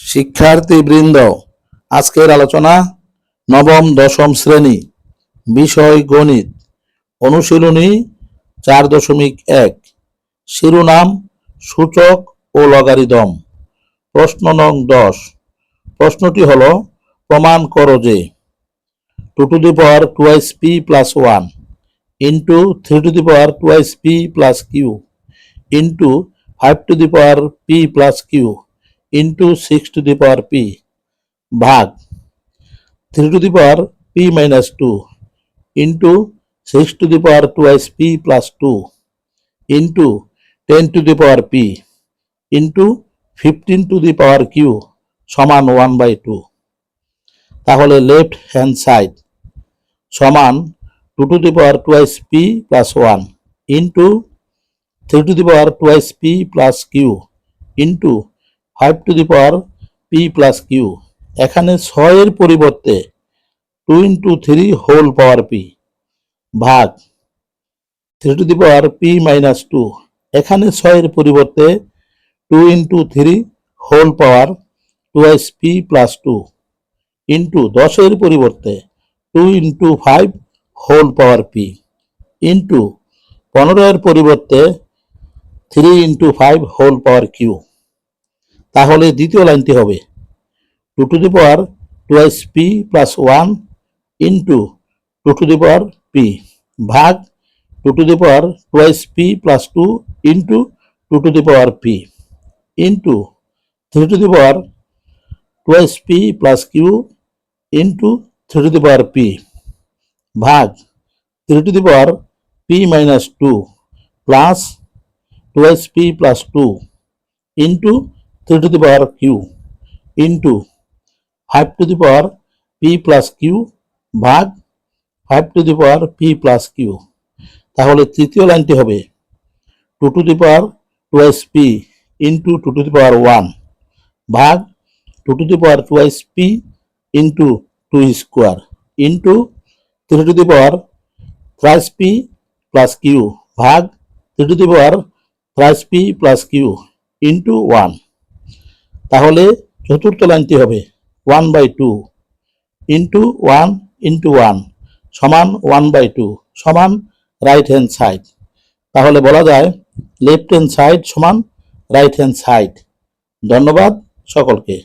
শিক্ষার্থীবৃন্দ, আজকের আলোচনা নবম, দশম শ্রেণি, বিষয় গণিত, অনুশীলনী চার দশমিক এক, শিরোনাম সূচক ও লগারিদম, প্রশ্ন নং দশ, প্রশ্নটি হল, প্রমাণ করো যে, two to the power twice p plus one into three to the power twice p plus q, into five to the power p plus q into six to the power p ভাগ three to the power p minus two into six to the power twice p plus two into ten to the power p into fifteen to the power q সমান one by two তাহলে left hand side সমান two to the power twice p plus one into three to the power twice p plus q into five to the power p plus q এখানে ছয়ের পরিবর্তে two into three whole power p ভাগ three to the power p minus two এখানে ছয়ের পরিবর্তে two into three whole power twice p plus two into দশের পরিবর্তে two into five whole power p into পনেরোর পরিবর্তে three into five whole power q তাহলে দ্বিতীয় লাইনটি হবে two to the power twice p plus one into two to the power p ভাগ two to the power twice p plus two into two to the power p into three to the power twice p plus q into three to the power p ভাগ three to the power p minus two plus twice p plus two into three to the power q into five to the power p plus q ভাগ five to the power p plus q তাহলে তৃতীয় লাইনটি হবে two to the power twice p into two to the power one ভাগ two to the power twice p into two square into three to the power thrice p plus q ভাগ three to the power thrice p plus q into one তাহলে চতুর্থ লাইনটি হবে one by two into one into one সমান one by two সমান right hand side তাহলে বলা যায় লেফট হ্যান্ড সাইড সমান রাইট হ্যান্ড সাইড ধন্যবাদ সকলকে।